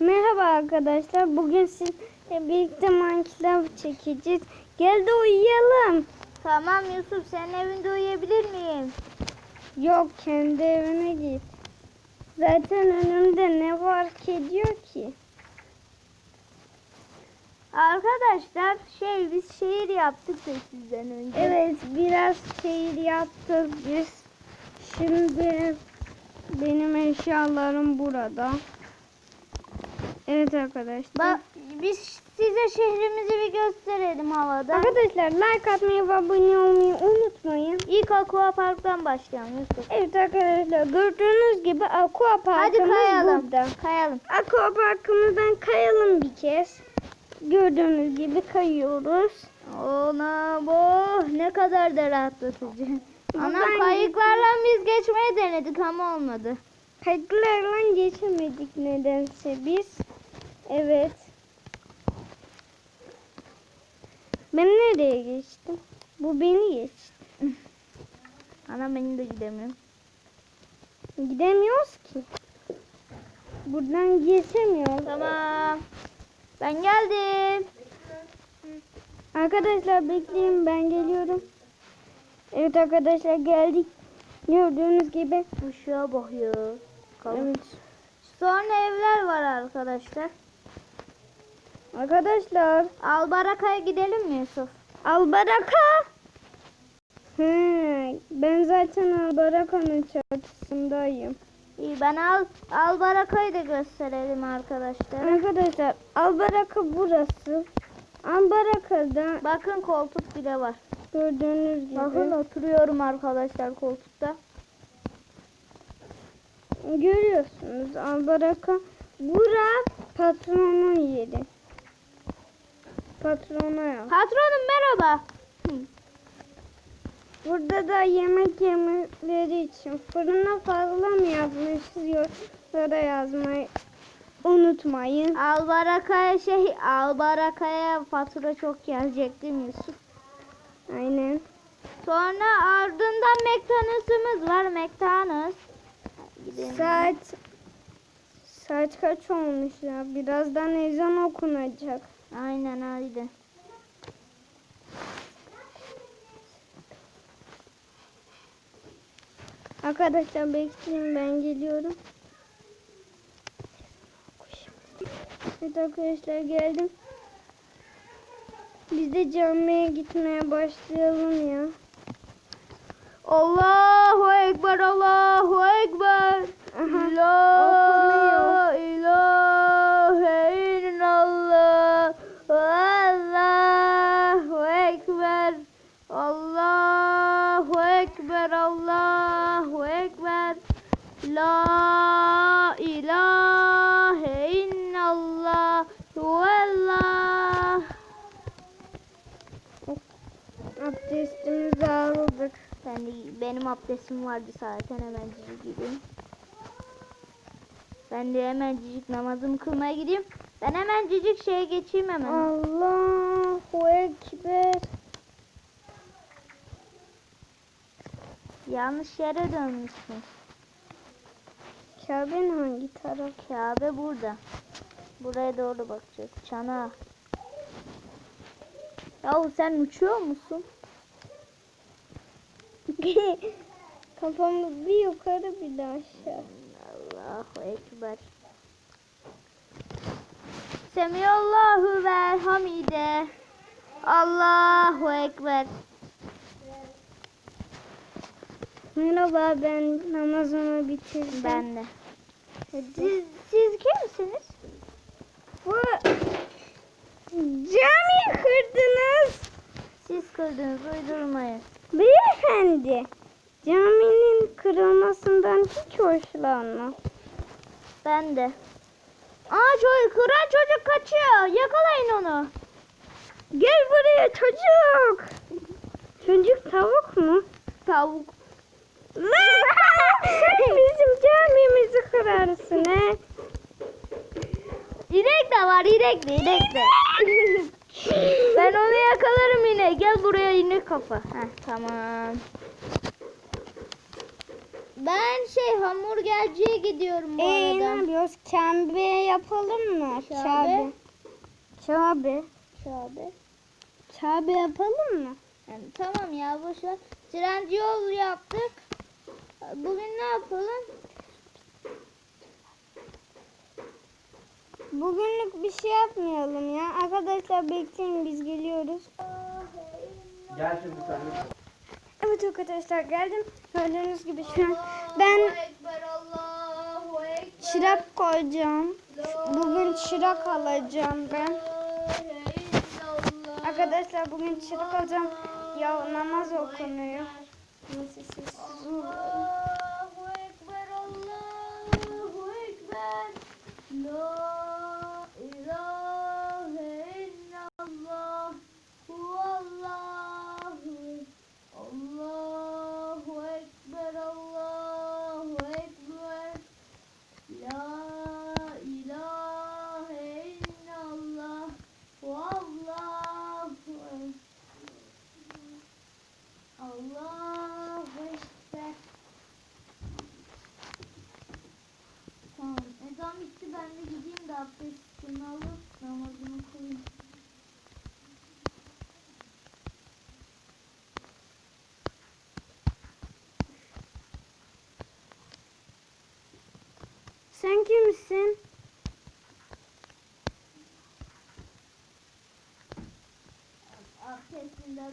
Merhaba arkadaşlar. Bugün sizle birlikte Minecraft çekeceğiz. Gel de uyuyalım. Tamam Yusuf senin evinde uyuyabilir miyim? Yok kendi evine git. Zaten önümde ne fark ediyor ki? Arkadaşlar şey biz şehir yaptık da sizden önce. Evet biraz şehir yaptık biz. Şimdi benim eşyalarım burada. Evet arkadaşlar. Bak biz size şehrimizi bir gösterelim havada. Arkadaşlar like atmayı ve abone olmayı unutmayın. İlk Aqua Park'tan başlayalım Yusuf. Evet arkadaşlar gördüğünüz gibi aqua Hadi parkımız kayalım. burada. Kayalım. Aqua parkımızdan kayalım bir kez. Gördüğünüz gibi kayıyoruz. Ona bu ne kadar da rahatlatıcı. Ana kayıklarla biz geçmeyi denedik ama olmadı. Kayıklarla geçemedik nedense biz. Evet. Ben nereye geçtim? Bu beni geçti. Ana beni de gidemiyorum. Gidemiyoruz ki. Buradan geçemiyoruz. Tamam. Ben geldim. Arkadaşlar bekleyin ben geliyorum. Evet arkadaşlar geldik. Gördüğünüz gibi. Işığa bakıyor. Evet. Sonra evler var arkadaşlar. Arkadaşlar Albaraka'ya gidelim mi Yusuf? Albaraka. He, ben zaten Albaraka'nın çatısındayım. İyi ben Al Albaraka'yı da gösterelim arkadaşlar. Arkadaşlar Albaraka burası. Albaraka'da Bakın koltuk bile var. gördüğünüz gibi. Bakın oturuyorum arkadaşlar koltukta. Görüyorsunuz Albaraka. Bura patronun yeri. Patrona ya. Patronum merhaba. Hı. Burada da yemek yemekleri için fırına fazla mı yapmışız yorumlara yazmayı unutmayın. Albaraka'ya şey Albaraka'ya fatura çok gelecek değil mi Yusuf? Aynen. Sonra ardından McDonald's'ımız var. McDonald's. Saat saat kaç olmuş ya? Birazdan ezan okunacak. Aynen haydi. Arkadaşlar bekleyin ben geliyorum. Evet arkadaşlar geldim. Biz de camiye gitmeye başlayalım ya. Allahu Ekber, Allahu Ekber. La ilahe illallah. Allahu Ekber. Allahu Ekber, Allahu Ekber. La ilahe illallah. Vallah. Abdestimizi aldık. Ben de, benim abdestim vardı zaten hemen gideyim. Ben de hemen cicik namazımı kılmaya gideyim. Ben hemen cicik şeye geçeyim hemen. Allahu Ekber. Yanlış yere dönmüşsün. Kabe'nin hangi taraf? Kabe burada. Buraya doğru bakacağız. Çana. Yahu sen uçuyor musun? Kafamız bir yukarı bir de aşağı. Allahu Ekber. Semiyallahu ve hamide. Allahu Ekber. Merhaba ben namazımı bitirdim. Ben de. Siz, siz kimsiniz? Bu camiyi kırdınız. Siz kırdınız uydurmayın. Beyefendi. Caminin kırılmasından hiç hoşlanmam. Ben de. Aa çocuk, kıran çocuk kaçıyor. Yakalayın onu. Gel buraya çocuk. Çocuk tavuk mu? Tavuk. Sen bizim camimizi kırarsın he. İnek de var inek de inek de. Yine. Gel buraya inek kafa. Heh, tamam. Ben şey hamburgerciye gidiyorum bu Ee, ne arada. yapıyoruz? Kabe yapalım mı? Kabe. Kabe. Şöyle. Kabe yapalım mı? Yani tamam ya boş ver. Trend yol yaptık. Bugün ne yapalım? Bugünlük bir şey yapmayalım ya. Arkadaşlar bekleyin biz geliyoruz. Gel şimdi sen. Evet arkadaşlar geldim. Gördüğünüz gibi şu an ben çırak koyacağım. Bugün çırak alacağım ben. Arkadaşlar bugün çırak alacağım. Ya namaz okunuyor. Neyse sessiz olun. Allahu Ekber, Allahu Ekber. La ilahe illallah. Huvallahu. Allahu Ekber, Allahu Ekber. La ilahe illallah. Huvallahu Ekber. Allahu Ekber. Tamam. Ezan bitti. Ben de gideyim de abdestimi alıp namazımı kılayım. Sen kimsin? Abdestimden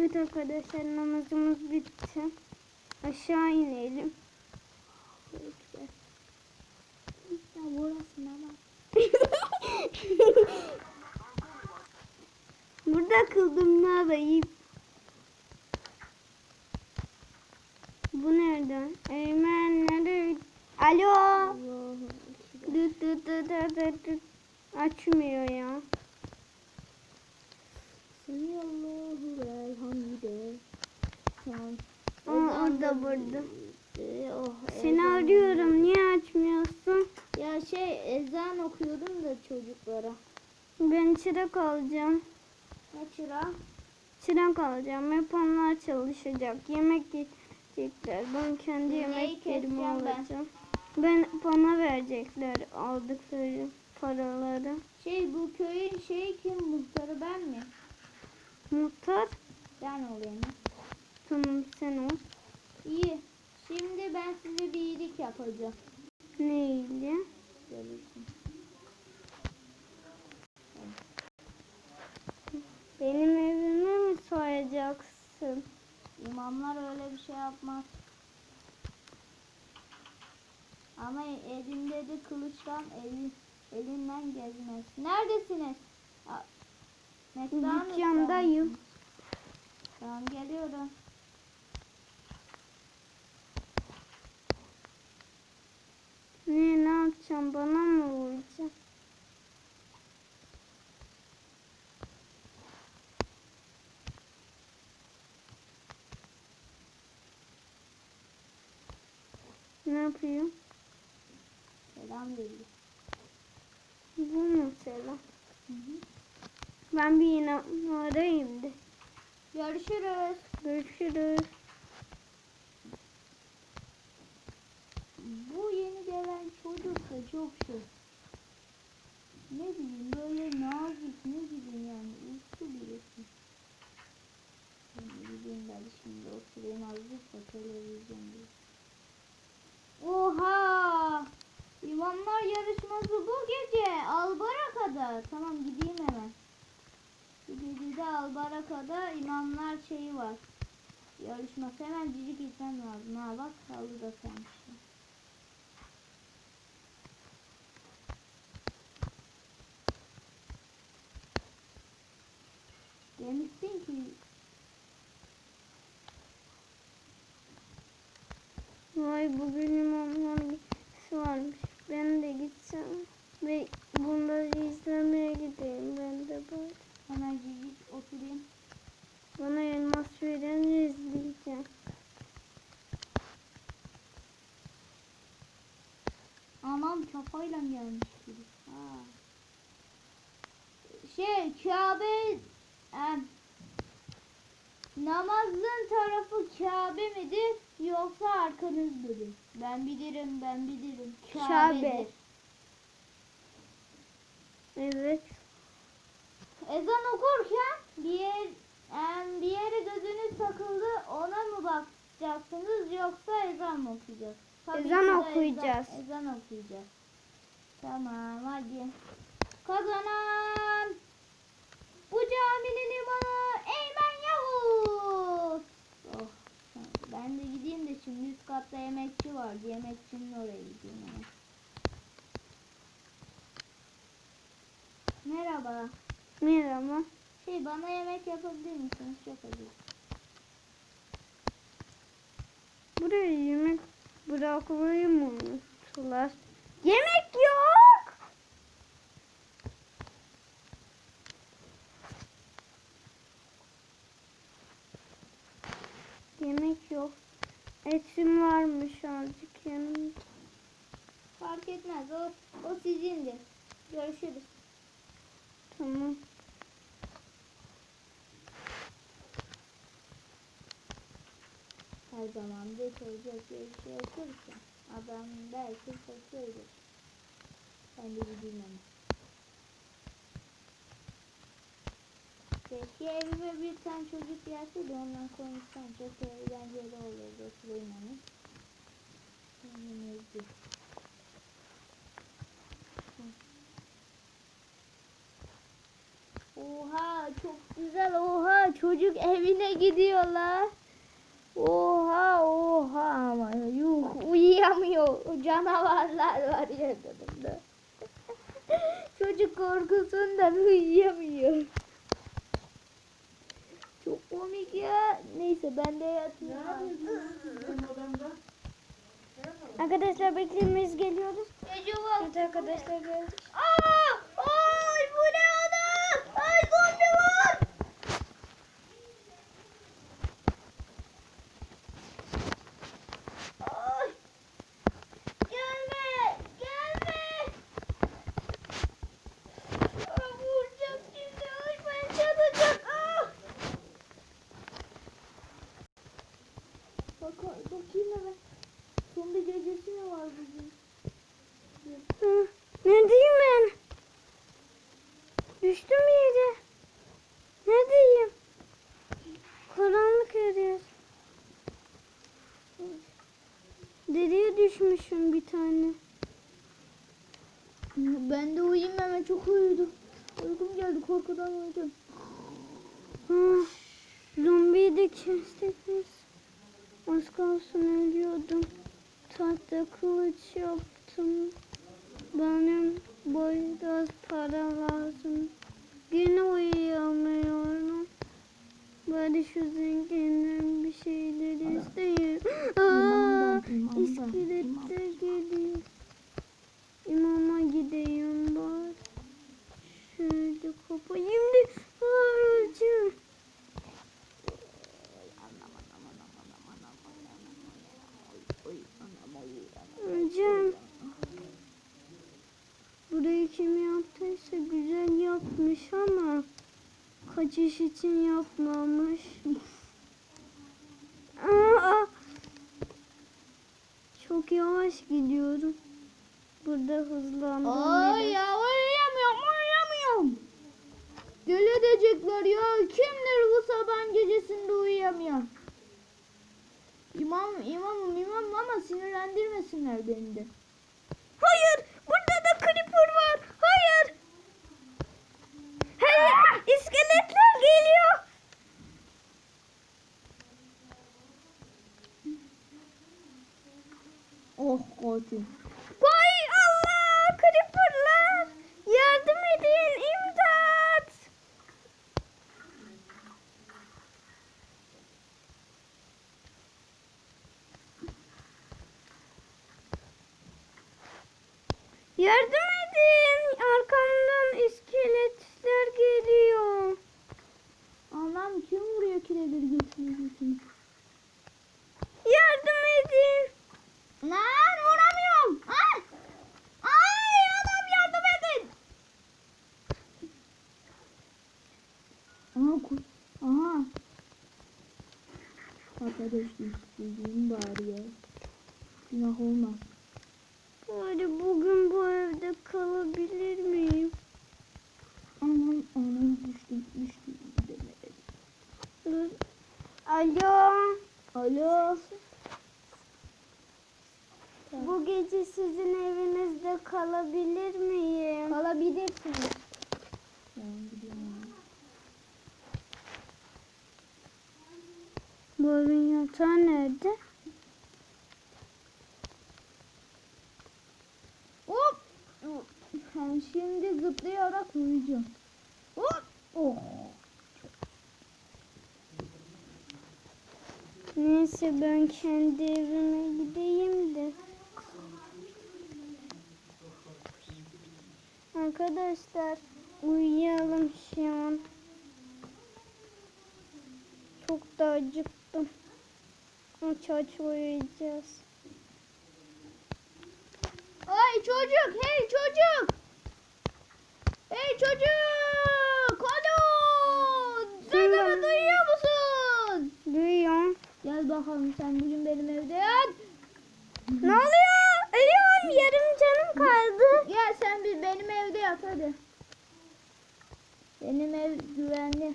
Evet arkadaşlar namazımız bitti. Aşağı inelim. Ya burası ne var? Burada kıldım ne yapayım? Bu nereden? Eymen nerede? Alo. Dıt dıt dıt dıt dıt. Açmıyor ya. Allahu elhamdülillah. Tamam. Aa, orada burada. Ee, Oh, Seni ezan- arıyorum. Niye açmıyorsun? Ya şey ezan okuyordum da çocuklara. Ben çırak alacağım. Ne çıra? Çırak alacağım. Hep onlar çalışacak. Yemek yiyecekler. Ben kendi yemeklerimi keseceğim ben? alacağım. Ben bana verecekler aldıkları paraları. Şey bu köyün şeyi kim muhtarı ben mi? Muhtar. Ben olayım. Tamam sen ol. İyi. Şimdi ben size bir iyilik yapacağım. Neydi? Görürsün. Benim evimi mi soyacaksın? İmamlar öyle bir şey yapmaz. Ama elinde de kılıçtan eli, elinden gezmez. Neredesiniz? McDonald's'ta Dükkandayım. Tamam geliyorum. Ne yapacağım? Bana mı vuracaksın? Ne yapayım? Selam veriyor. Bu mu selam? Hı hı. Ben bir yine arayayım de. Görüşürüz. Görüşürüz. Şey. Ne bileyim böyle nazik ne bileyim yani uslu birisi. Gideyim ben şimdi oturayım azıcık da televizyon diye. Oha! İmamlar yarışması bu gece Albaraka'da. Tamam gideyim hemen. Bu gece Albaraka'da imamlar şeyi var. Yarışması hemen cicik gitmem lazım. Ha bak halı da senmişsin. Demiştin ki Vay bugün imamlar varmış. Ben de gitsem ve bunları izlemeye gideyim ben de böyle. Hemen git oturayım. Bana elmas vereni izleyeceğim. Anam çapayla gelmiş gibi. Ha. Şey Kabe em, namazın tarafı Kabe midir yoksa arkanız mıdır? Ben bilirim ben bilirim. Kabe. Kabe'dir. Evet. Ezan okurken bir yer em, bir yere gözünüz takıldı ona mı bakacaksınız yoksa ezan mı okuyacağız? Tabii Ezan okuyacağız. Ezan, ezan okuyacağız. Tamam hadi. Kazanan bu caminin imamı Eymen Yavuz. Oh, ben de gideyim de şimdi üst katta yemekçi var. Yemekçinin oraya gideyim hemen. Merhaba. Merhaba. Şey bana yemek yapabilir misiniz? Çok acı. Buraya yemek bırakmayı mı unuttular? Yemek yok. Yemek yok. Etim varmış azıcık yanımda. Fark etmez. O, o sizindir. Görüşürüz. Tamam. Her zaman bir olacak bir şey okursa adam belki fakirdir. Ben de hemen. Keşke evime bir tane çocuk gelse de ondan konuşsam çok eğlenceli olurdu Süleyman'ın. Kendimizdi. Oha çok güzel oha çocuk evine gidiyorlar. Oha oha ama yuh uyuyamıyor canavarlar var yanında. Çocuk korkusundan uyuyamıyor. Çok komik ya. Neyse ben de odamda. Arkadaşlar bekleyin geliyoruz. Evet arkadaşlar geldik. Aa! Ay bu ne adam? Ay zombi var. Ay! Gelme! Gelme! Aa, vuracağım şimdi. Ay ben yanacağım. Aa! Bak, bakayım hemen. Zombi gecesi mi var bugün? Hı, Neredeyim ben? Düştüm bir yere. Neredeyim? Karanlık her yer. Deriye düşmüşüm bir tane. Ben de uyuyayım hemen çok uyudum. Uykum geldi korkudan uyudum. Ha, zombiyi de kestik biz. Az kalsın ölüyordum. Tahta kılıç yaptım. Benim biraz para lazım. Yine uyuyamıyorum. Bari şu zenginden bir şeyler isteyeyim. Aa, imamdan, iskelet de geliyor. İmama gideyim bari. Şöyle kapayım da Burayı kim yaptıysa güzel yapmış ama kaçış için yapmamış. Aa, çok yavaş gidiyorum. Burada hızlandım. Ay ya uyuyamıyorum uyuyamıyorum. Deli edecekler ya. Kimdir bu sabah gecesinde uyuyamıyor? İmam, imamım imamım ama sinirlendirmesinler beni de. Hayır, burada da creeper var. Hayır. Geliyor. Oh koçum. Vay Allah, creeperlar. Yardım edin, imdat. Yardım edin. Arkamdan iskeletler geliyor. Anam kim vuruyor kireleri götüne götüne? Yardım edin. Lan vuramıyorum. Ay! Ay anam yardım edin. Aha kur. Aha. Arkadaş istediğim bari ya. Günah olmaz. Bari bugün bu evde kalabilir miyim? Anam anam düştüm düştüm. Demedim. Dur. Alo. Alo. Bu gece sizin evinizde kalabilir miyim? Kalabilirsiniz. Bu evin yatağı nerede? Hop. Ben şimdi zıplayarak uyuyacağım. Hop. Oh. Neyse ben kendi evime gideyim de. Arkadaşlar uyuyalım şu an. Çok da acıktım. Aç aç uyuyacağız. Ay çocuk, hey çocuk. Hey çocuk. Alo. Sesimi Kim? duyuyor musun? Duyuyorum. Gel bakalım sen bugün benim evde yat. Ne oluyor? Ölüyorum. Yarım canım kaldı. Gel sen bir benim evde yat hadi. Benim ev güvenli.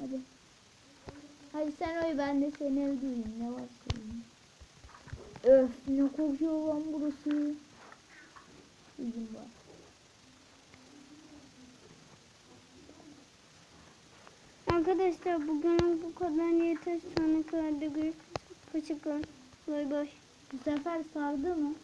Hadi. Hadi sen uyu ben de senin evde uyuyayım. Ne var senin? Öf ne kokuyor lan burası. Uyuyayım bari. Arkadaşlar bugün bu kadar yeter. Sonra kadar görüşürüz. Hoşçakalın. Bay bay. Bu sefer sardı mı?